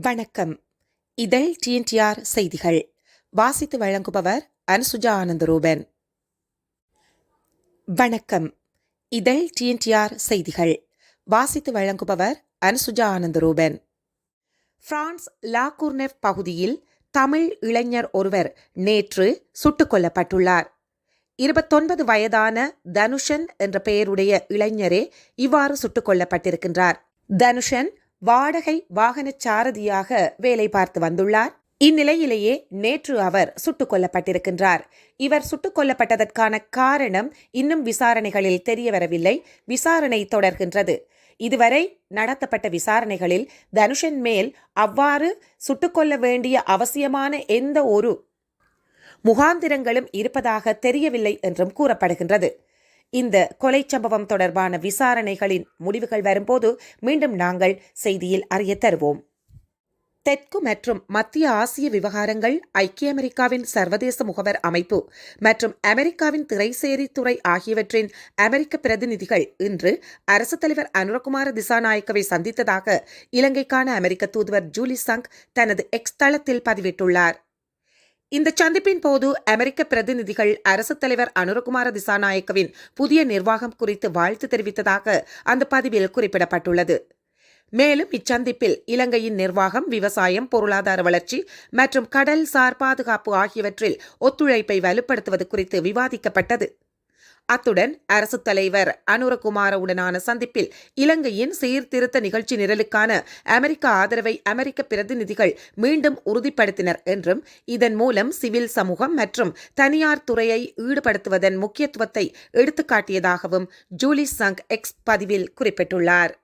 வணக்கம். இதழ் டிஎன்டிஆர் செய்திகள். வாசித்து வழங்குபவர் அன்சுஜா ஆனந்தரூபன். வணக்கம். இதழ் டிஎன்டிஆர் செய்திகள். வாசித்து வழங்குபவர் அன்சுஜா ஆனந்தரூபன். பிரான்ஸ் லாகூர்னெவ் பகுதியில் தமிழ் இளைஞர் ஒருவர் நேற்று சுட்டுக் கொல்லப்பட்டுள்ளார். இருபத்தொன்பது வயதான தனுஷன் என்ற பெயருடைய இளைஞரே இவ்வாறு சுட்டுக் கொல்லப்பட்டிருக்கின்றார். தனுஷன் வாடகை வாகன சாரதியாக வேலை பார்த்து வந்துள்ளார். இந்நிலையிலேயே நேற்று அவர் சுட்டுக் கொல்லப்பட்டிருக்கின்றார். இவர் சுட்டுக் கொல்லப்பட்டதற்கான காரணம் இன்னும் விசாரணைகளில் தெரியவரவில்லை. விசாரணை தொடர்கின்றது. இதுவரை நடத்தப்பட்ட விசாரணைகளில் தனுஷன் மேல் அவ்வாறு சுட்டுக்கொள்ள வேண்டிய அவசியமான எந்த ஒரு முகாந்திரங்களும் இருப்பதாக தெரியவில்லை என்றும் கூறப்படுகின்றது. இந்த கொலை சம்பவம் தொடர்பான விசாரணைகளின் முடிவுகள் வரும்போது மீண்டும் நாங்கள் செய்தியில் அறிய தருவோம். தெற்கு மற்றும் மத்திய ஆசிய விவகாரங்கள் ஐக்கிய அமெரிக்காவின் சர்வதேச முகவர் அமைப்பு மற்றும் அமெரிக்காவின் திரைசேரித்துறை ஆகியவற்றின் அமெரிக்க பிரதிநிதிகள் இன்று அரசு தலைவர் அனுரகுமார திசாநாயக்கவை சந்தித்ததாக இலங்கைக்கான அமெரிக்க தூதுவர் ஜூலி சங் தனது எக்ஸ் தளத்தில் பதிவிட்டுள்ளார். இந்த சந்திப்பின் போது அமெரிக்க பிரதிநிதிகள் அரசுத் தலைவர் அனுரகுமார திசாநாயக்கவின் புதிய நிர்வாகம் குறித்து வாழ்த்து தெரிவித்ததாக அந்த பதிவில் குறிப்பிடப்பட்டுள்ளது. மேலும் இச்சந்திப்பில் இலங்கையின் நிர்வாகம் விவசாயம் பொருளாதார வளர்ச்சி மற்றும் கடல் சார் பாதுகாப்பு ஆகியவற்றில் ஒத்துழைப்பை வலுப்படுத்துவது குறித்து விவாதிக்கப்பட்டது. அத்துடன் அரசு தலைவர் அனுரகுமாரவுடனான சந்திப்பில் இலங்கையின் சீர்திருத்த நிகழ்ச்சி நிரலுக்கான அமெரிக்க ஆதரவை அமெரிக்க பிரதிநிதிகள் மீண்டும் உறுதிப்படுத்தினர் என்றும் இதன் மூலம் சிவில் சமூகம் மற்றும் தனியார் துறையை ஈடுபடுத்துவதன் முக்கியத்துவத்தை எடுத்துக்காட்டியதாகவும் ஜூலி சங் எக்ஸ் பதிவில் குறிப்பிட்டுள்ளார்.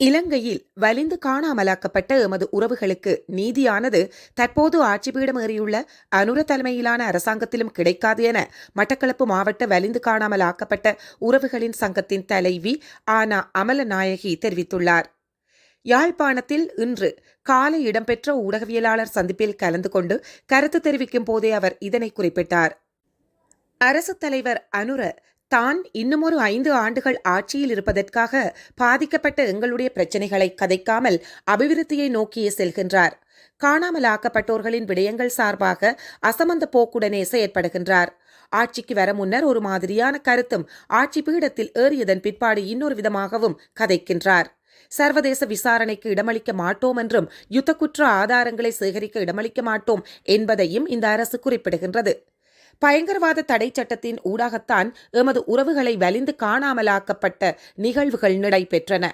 இலங்கையில் வலிந்து காணாமலாக்கப்பட்ட எமது உறவுகளுக்கு நீதியானது தற்போது ஆட்சிபீடமேறியுள்ள அனுர தலைமையிலான அரசாங்கத்திலும் கிடைக்காது என மட்டக்களப்பு மாவட்ட வலிந்து காணாமலாக்கப்பட்ட உறவுகளின் சங்கத்தின் தலைவி ஆனா அமலநாயகி தெரிவித்துள்ளார். யாழ்ப்பாணத்தில் இன்று காலை இடம்பெற்ற ஊடகவியலாளர் சந்திப்பில் கலந்து கொண்டு கருத்து தெரிவிக்கும் போதே அவர் இதனை குறிப்பிட்டார். அரசு தலைவர் அனுர தான் இன்னுமொரு ஐந்து ஆண்டுகள் ஆட்சியில் இருப்பதற்காக பாதிக்கப்பட்ட எங்களுடைய பிரச்சனைகளை கதைக்காமல் அபிவிருத்தியை நோக்கியே செல்கின்றார். காணாமலாக்கப்பட்டோர்களின் விடயங்கள் சார்பாக அசமந்த போக்குடனே செயற்படுகின்றார். ஆட்சிக்கு வர முன்னர் ஒரு மாதிரியான கருத்தும் ஆட்சி பீடத்தில் ஏறியதன் பிற்பாடு இன்னொரு விதமாகவும் கதைக்கின்றார். சர்வதேச விசாரணைக்கு இடமளிக்க மாட்டோம் என்றும் யுத்த குற்ற ஆதாரங்களை சேகரிக்க இடமளிக்க மாட்டோம் என்பதையும் இந்த அரசு குறிப்பிடுகின்றது. பயங்கரவாத தடை சட்டத்தின் ஊடாகத்தான் எமது உறவுகளை வலிந்து காணாமலாக்கப்பட்ட நிகழ்வுகள் நடைபெற்றன.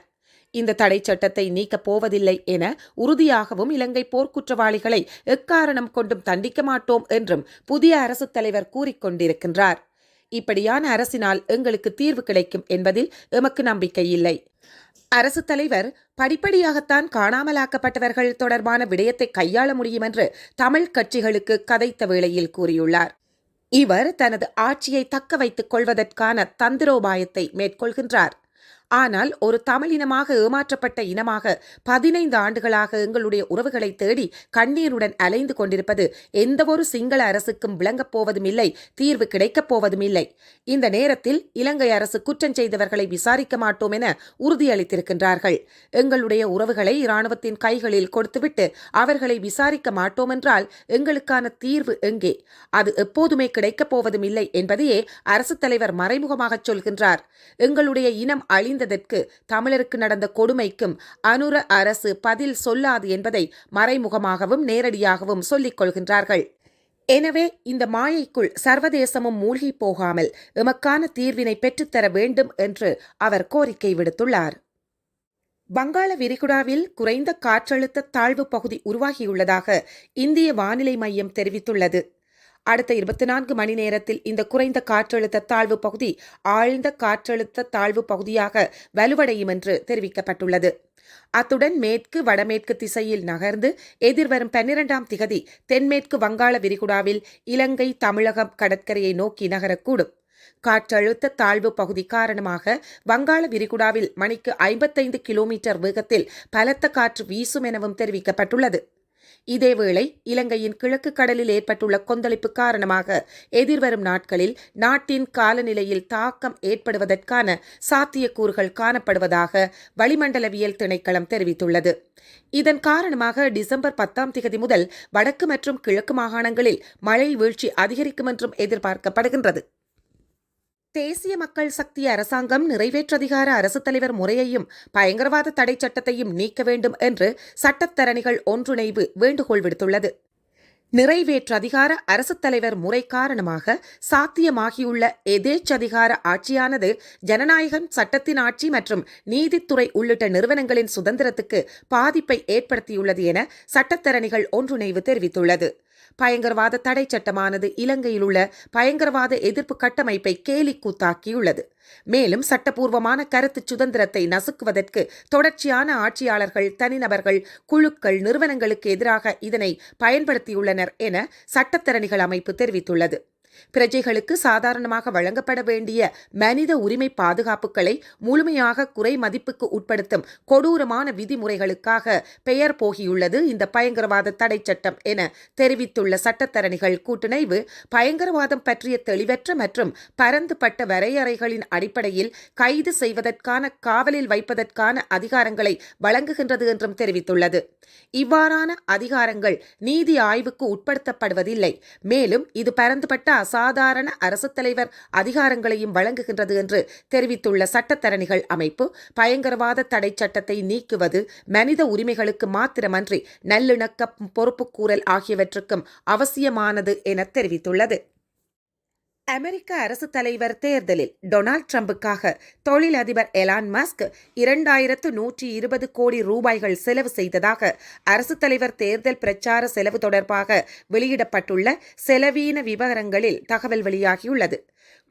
இந்த தடை சட்டத்தை நீக்கப் போவதில்லை என உறுதியாகவும் இலங்கை போர்க்குற்றவாளிகளை எக்காரணம் கொண்டும் தண்டிக்க மாட்டோம் என்றும் புதிய அரசுத் தலைவர் கூறிக்கொண்டிருக்கின்றார் இப்படியான அரசினால் எங்களுக்கு தீர்வு கிடைக்கும் என்பதில் எமக்கு நம்பிக்கை இல்லை. அரசுத் தலைவர் படிப்படியாகத்தான் காணாமலாக்கப்பட்டவர்கள் தொடர்பான விடயத்தை கையாள முடியும் என்று தமிழ் கட்சிகளுக்கு கதைத்த வேளையில் கூறியுள்ளார். இவர் தனது ஆட்சியை தக்க வைத்துக் கொள்வதற்கான தந்திரோபாயத்தை மேற்கொள்கின்றார். ஆனால் ஒரு தமிழினமாக ஏமாற்றப்பட்ட இனமாக பதினைந்து ஆண்டுகளாக எங்களுடைய உறவுகளை தேடி கண்ணீருடன் அலைந்து கொண்டிருப்பது எந்தவொரு சிங்கள அரசுக்கும் விளங்கப் போவதும் இல்லை தீர்வு கிடைக்கப் போவதும் இல்லை இந்த நேரத்தில் இலங்கை அரசு குற்றம் செய்தவர்களை விசாரிக்க மாட்டோம் என உறுதியளித்திருக்கின்றார்கள். எங்களுடைய உறவுகளை இராணுவத்தின் கைகளில் கொடுத்துவிட்டு அவர்களை விசாரிக்க மாட்டோம் என்றால் எங்களுக்கான தீர்வு எங்கே? அது எப்போதுமே கிடைக்கப் போவதும் இல்லை என்பதையே அரசு தலைவர் மறைமுகமாக சொல்கின்றார். எங்களுடைய இனம் அழிந்து அழிந்ததற்கு தமிழருக்கு நடந்த கொடுமைக்கும் அனுர அரசு பதில் சொல்லாது என்பதை மறைமுகமாகவும் நேரடியாகவும் சொல்லிக் கொள்கின்றார்கள். எனவே இந்த மாயைக்குள் சர்வதேசமும் மூழ்கி போகாமல் எமக்கான தீர்வினை பெற்றுத்தர வேண்டும் என்று அவர் கோரிக்கை விடுத்துள்ளார். வங்காள விரிகுடாவில் குறைந்த காற்றழுத்த தாழ்வு பகுதி உருவாகியுள்ளதாக இந்திய வானிலை மையம் தெரிவித்துள்ளது. அடுத்த இருபத்தி நான்கு மணி நேரத்தில் இந்த குறைந்த காற்றழுத்த தாழ்வு பகுதி ஆழ்ந்த காற்றழுத்த தாழ்வு பகுதியாக வலுவடையும் என்று தெரிவிக்கப்பட்டுள்ளது. அத்துடன் மேற்கு வடமேற்கு திசையில் நகர்ந்து எதிர்வரும் பன்னிரெண்டாம் திகதி தென்மேற்கு வங்காள விரிகுடாவில் இலங்கை தமிழகம் கடற்கரையை நோக்கி நகரக்கூடும். காற்றழுத்த தாழ்வு பகுதி காரணமாக வங்காள விரிகுடாவில் மணிக்கு ஐம்பத்தைந்து கிலோமீட்டர் வேகத்தில் பலத்த காற்று வீசும் எனவும் தெரிவிக்கப்பட்டுள்ளது. இதேவேளை இலங்கையின் கிழக்கு கடலில் ஏற்பட்டுள்ள கொந்தளிப்பு காரணமாக எதிர்வரும் நாட்களில் நாட்டின் காலநிலையில் தாக்கம் ஏற்படுவதற்கான சாத்தியக்கூறுகள் காணப்படுவதாக வளிமண்டலவியல் திணைக்களம் தெரிவித்துள்ளது. இதன் காரணமாக டிசம்பர் பத்தாம் திகதி முதல் வடக்கு மற்றும் கிழக்கு மாகாணங்களில் மழை வீழ்ச்சி அதிகரிக்கும் என்றும் எதிர்பார்க்கப்படுகின்றது. தேசிய மக்கள் சக்தி அரசாங்கம் நிறைவேற்றதிகார அரசுத் தலைவர் முறையையும் பயங்கரவாத தடை சட்டத்தையும் நீக்க வேண்டும் என்று சட்டத்தரணிகள் ஒன்றிணைவு வேண்டுகோள் விடுத்துள்ளது. நிறைவேற்றதிகார அரசுத் தலைவர் முறை காரணமாக சாத்தியமாகியுள்ள எதேச்சதிகார ஆட்சியானது ஜனநாயகம் சட்டத்தின் ஆட்சி மற்றும் நீதித்துறை உள்ளிட்ட நிறுவனங்களின் சுதந்திரத்துக்கு பாதிப்பை ஏற்படுத்தியுள்ளது என சட்டத்தரணிகள் ஒன்றிணைவு தெரிவித்துள்ளது. பயங்கரவாத தடை சட்டமானது இலங்கையில் உள்ள பயங்கரவாத எதிர்ப்பு கட்டமைப்பை கேலி கூத்தாக்கியுள்ளது. மேலும் சட்டப்பூர்வமான கருத்து சுதந்திரத்தை நசுக்குவதற்கு தொடர்ச்சியான ஆட்சியாளர்கள் தனிநபர்கள் குழுக்கள் நிறுவனங்களுக்கு எதிராக இதனை பயன்படுத்தியுள்ளனர் என சட்டத்தரணிகள் அமைப்பு தெரிவித்துள்ளது. பிரஜைகளுக்கு சாதாரணமாக வழங்கப்பட வேண்டிய மனித உரிமை பாதுகாப்புகளை முழுமையாக குறை மதிப்புக்கு உட்படுத்தும் கொடூரமான விதிமுறைகளுக்காக பெயர் போகியுள்ளது இந்த பயங்கரவாத தடை சட்டம் என தெரிவித்துள்ள சட்டத்தரணிகள் கூட்டணைவு பயங்கரவாதம் பற்றிய தெளிவற்ற மற்றும் பரந்துபட்ட வரையறைகளின் அடிப்படையில் கைது செய்வதற்கான காவலில் வைப்பதற்கான அதிகாரங்களை வழங்குகின்றது என்றும் தெரிவித்துள்ளது. இவ்வாறான அதிகாரங்கள் நீதி ஆய்வுக்கு உட்படுத்தப்படுவதில்லை. மேலும் இது பரந்துபட்ட அசாதாரண அரசுத் தலைவர் அதிகாரங்களையும் வழங்குகின்றது என்று தெரிவித்துள்ள சட்டத்தரணிகள் அமைப்பு பயங்கரவாத தடை சட்டத்தை நீக்குவது மனித உரிமைகளுக்கு மாத்திரமன்றி நல்லிணக்க பொறுப்புக்கூறல் ஆகியவற்றுக்கும் அவசியமானது என தெரிவித்துள்ளது. அமெரிக்க அரசு தலைவர் தேர்தலில் டொனால்ட் ட்ரம்புக்காக தொழிலதிபர் எலான் மஸ்க் இரண்டாயிரத்து நூற்றி இருபது கோடி ரூபாய்கள் செலவு செய்ததாக அரசு தலைவர் தேர்தல் பிரச்சார செலவு தொடர்பாக வெளியிடப்பட்டுள்ள செலவீன விவரங்களில் தகவல் வெளியாகியுள்ளது.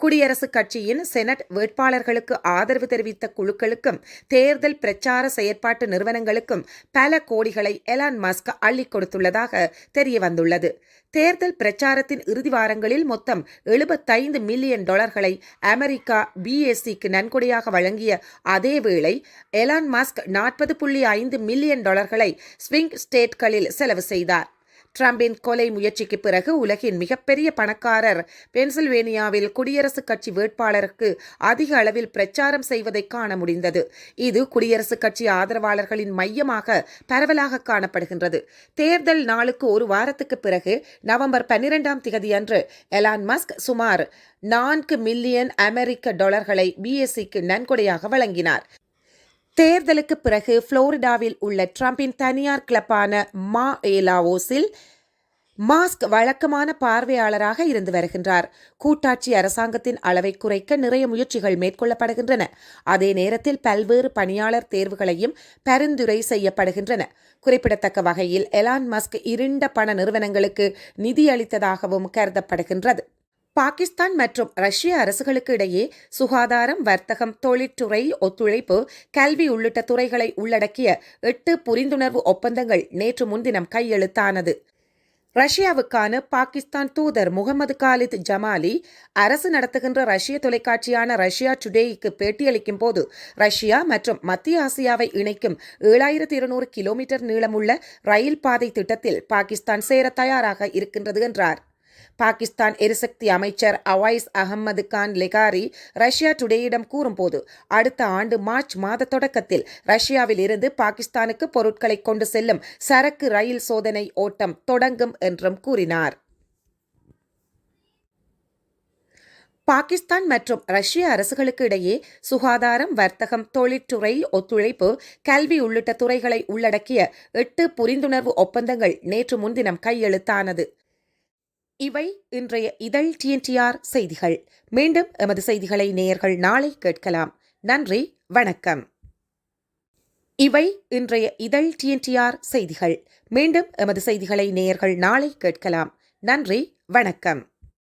குடியரசுக் கட்சியின் செனட் வேட்பாளர்களுக்கு ஆதரவு தெரிவித்த குழுக்களுக்கும் தேர்தல் பிரச்சார செயற்பாட்டு நிறுவனங்களுக்கும் பல கோடிகளை எலான் மஸ்க் அள்ளிக் கொடுத்துள்ளதாக தெரியவந்துள்ளது. தேர்தல் பிரச்சாரத்தின் இறுதி வாரங்களில் மொத்தம் எழுபத்தைந்து மில்லியன் டாலர்களை அமெரிக்கா பிஎஸ்சிக்கு நன்கொடையாக வழங்கிய அதேவேளை எலான் மஸ்க் நாற்பது புள்ளி ஐந்து மில்லியன் டாலர்களை ஸ்விங் ஸ்டேட்களில் செலவு செய்தார். டிரம்பின் கொலை முயற்சிக்கு பிறகு உலகின் மிகப்பெரிய பணக்காரர் பென்சில்வேனியாவில் குடியரசுக் கட்சி வேட்பாளருக்கு அதிக அளவில் பிரச்சாரம் செய்வதை காண முடிந்தது. இது குடியரசுக் கட்சி ஆதரவாளர்களின் மையமாக பரவலாக காணப்படுகின்றது. தேர்தல் நாளுக்கு ஒரு வாரத்துக்கு பிறகு நவம்பர் பன்னிரெண்டாம் திகதியன்று எலான் மஸ்க் சுமார் நான்கு மில்லியன் அமெரிக்க டாலர்களை பிஎஸ்சிக்கு நன்கொடையாக வழங்கினார். தேர்தலுக்கு பிறகு புளோரிடாவில் உள்ள ட்ரம்பின் தனியார் கிளப்பான மா ஏலாவோஸில் மாஸ்க் வழக்கமான பார்வையாளராக இருந்து வருகின்றார். கூட்டாட்சி அரசாங்கத்தின் அளவை குறைக்க நிறைய முயற்சிகள் மேற்கொள்ளப்படுகின்றன. அதே நேரத்தில் பல்வேறு பணியாளர் தேர்வுகளையும் பரிந்துரை செய்யப்படுகின்றன. குறிப்பிடத்தக்க வகையில் எலான் மஸ்க் இருண்ட பண நிறுவனங்களுக்கு நிதியளித்ததாகவும் கருதப்படுகின்றது. பாகிஸ்தான் மற்றும் ரஷ்ய அரசுகளுக்கு இடையே சுகாதாரம் வர்த்தகம் தொழிற்துறை ஒத்துழைப்பு கல்வி உள்ளிட்ட துறைகளை உள்ளடக்கிய எட்டு புரிந்துணர்வு ஒப்பந்தங்கள் நேற்று முன்தினம் கையெழுத்தானது. ரஷ்யாவுக்கான பாகிஸ்தான் தூதர் முகமது காலித் ஜமாலி அரசு நடத்துகின்ற ரஷ்ய தொலைக்காட்சியான ரஷ்யா டுடேய்க்கு பேட்டியளிக்கும் போது ரஷ்யா மற்றும் மத்திய ஆசியாவை இணைக்கும் ஏழாயிரத்தி இருநூறு கிலோமீட்டர் நீளமுள்ள ரயில் பாதை திட்டத்தில் பாகிஸ்தான் சேர தயாராக இருக்கின்றது என்றார். பாகிஸ்தான் எரிசக்தி அமைச்சர் அவாய்ஸ் அகமது கான் லெகாரி ரஷ்யா டுடேயிடம் கூறும்போது அடுத்த ஆண்டு மார்ச் மாத தொடக்கத்தில் ரஷ்யாவில் இருந்து பாகிஸ்தானுக்கு பொருட்களை கொண்டு செல்லும் சரக்கு ரயில் சோதனை ஓட்டம் தொடங்கும் என்றும் கூறினார். பாகிஸ்தான் மற்றும் ரஷ்ய அரசுகளுக்கு இடையே சுகாதாரம் வர்த்தகம் தொழிற்துறை ஒத்துழைப்பு கல்வி உள்ளிட்ட துறைகளை உள்ளடக்கிய எட்டு புரிந்துணர்வு ஒப்பந்தங்கள் நேற்று முன்தினம் கையெழுத்தானது. இவை இன்றைய இதழ் டிஎன்டிஆர் செய்திகள். மீண்டும் எமது செய்திகளை நேயர்கள் நாளை கேட்கலாம். நன்றி வணக்கம். இவை இன்றைய இதழ் டிஎன்டிஆர் செய்திகள். மீண்டும் எமது செய்திகளை நேயர்கள் நாளை கேட்கலாம். நன்றி வணக்கம்.